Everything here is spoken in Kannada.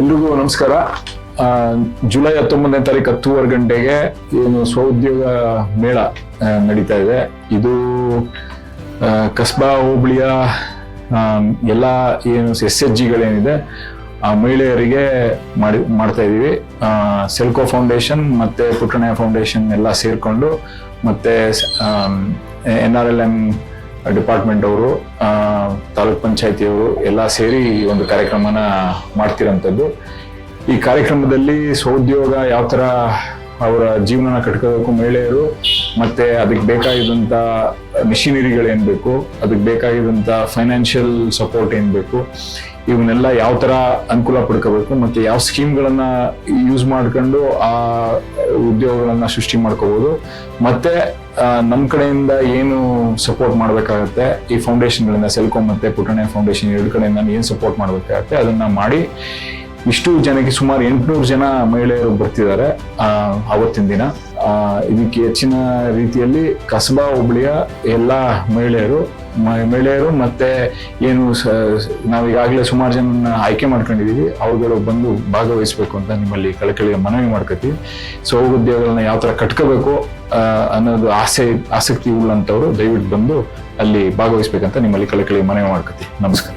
ಎಲ್ರಿಗೂ ನಮಸ್ಕಾರ. ಜುಲೈ ಹತ್ತೊಂಬತ್ತನೇ ತಾರೀಕು ಹತ್ತುವರೆ ಗಂಟೆಗೆ ಏನು ಸ್ವಉದ್ಯೋಗ ಮೇಳ ನಡೀತಾ ಇದೆ. ಇದು ಕಸ್ಬಾ, ಹೋಬಳಿಯ ಎಲ್ಲ ಏನು ಎಸ್ ಎಚ್ ಜಿಗಳೇನಿದೆ ಆ, ಮಹಿಳೆಯರಿಗೆ ಮಾಡಿ, ಮಾಡ್ತಾ ಇದ್ದೀವಿ. ಸೆಲ್ಕೋ ಫೌಂಡೇಶನ್ ಮತ್ತು ಪುಟ್ಟಣೆ ಫೌಂಡೇಶನ್ ಎಲ್ಲ ಸೇರಿಕೊಂಡು ಮತ್ತು N R L M department ಅವರು ಪಂಚಾಯತಿಯವರು ಎಲ್ಲ ಸೇರಿ ಈ ಒಂದು ಕಾರ್ಯಕ್ರಮನ ಮಾಡ್ತಿರೋಂಥದ್ದು. ಈ ಕಾರ್ಯಕ್ರಮದಲ್ಲಿ ಸ್ವಉದ್ಯೋಗ ಯಾವ ಥರ ಅವರ ಜೀವನನ ಕಟ್ಕೋಬೇಕು ಮಹಿಳೆಯರು ಮತ್ತೆ ಅದಕ್ಕೆ ಬೇಕಾಗಿದ್ದಂಥ ಮಿಷಿನರಿಗಳೇನು ಬೇಕು, ಅದಕ್ಕೆ ಬೇಕಾಗಿದ್ದಂಥ ಫೈನಾನ್ಷಿಯಲ್ ಸಪೋರ್ಟ್ ಏನ್ ಬೇಕು, ಇವನ್ನೆಲ್ಲ ಯಾವ ತರ ಅನುಕೂಲ ಪಡ್ಕೋಬೇಕು ಮತ್ತೆ ಯಾವ ಸ್ಕೀಮ್ಗಳನ್ನ ಯೂಸ್ ಮಾಡ್ಕೊಂಡು ಆ ಉದ್ಯೋಗಗಳನ್ನ ಸೃಷ್ಟಿ ಮಾಡ್ಕೋಬಹುದು ಮತ್ತೆ ನಮ್ಮ ಕಡೆಯಿಂದ ಏನು ಸಪೋರ್ಟ್ ಮಾಡಬೇಕಾಗತ್ತೆ, ಈ ಫೌಂಡೇಶನ್ಗಳಿಂದ ಸೆಲ್ಕೋ ಮತ್ತೆ ಪುಟಣೆ ಫೌಂಡೇಶನ್ ಎರಡು ಕಡೆಯಿಂದ ಏನು ಸಪೋರ್ಟ್ ಮಾಡಬೇಕಾಗತ್ತೆ, ಅದನ್ನ ಮಾಡಿ ಇಷ್ಟು ಜನಕ್ಕೆ ಸುಮಾರು ಎಂಟುನೂರು ಜನ ಮಹಿಳೆಯರು ಬರ್ತಿದ್ದಾರೆ ಅವತ್ತಿನ ದಿನ. ಇದಕ್ಕೆ ಹೆಚ್ಚಿನ ರೀತಿಯಲ್ಲಿ ಕಸಬಾ ಹೋಬಳಿಯ ಎಲ್ಲ ಮಹಿಳೆಯರು ಮಹಿಳೆಯರು ಮತ್ತೆ ಏನು ನಾವೀಗಾಗಲೇ ಸುಮಾರು ಜನ ಆಯ್ಕೆ ಮಾಡ್ಕೊಂಡಿದ್ದೀವಿ ಅವ್ರುಗಳು ಬಂದು ಭಾಗವಹಿಸ್ಬೇಕು ಅಂತ ನಿಮ್ಮಲ್ಲಿ ಕಳಕಳಿಯ ಮನವಿ ಮಾಡ್ಕೊತೀವಿ ಸೊ ಉದ್ಯೋಗಗಳನ್ನ ಯಾವ ತರ ಕಟ್ಕೋಬೇಕು ಅನ್ನೋದು ಆಸೆ, ಆಸಕ್ತಿ ಉಳ್ಳಂತವ್ರು ದಯವಿಟ್ಟು ಬಂದು ಅಲ್ಲಿ ಭಾಗವಹಿಸ್ಬೇಕಂತ ನಿಮ್ಮಲ್ಲಿ ಕಳಕಳಿ ಮನವಿ ಮಾಡ್ಕೊತೀವಿ ನಮಸ್ಕಾರ.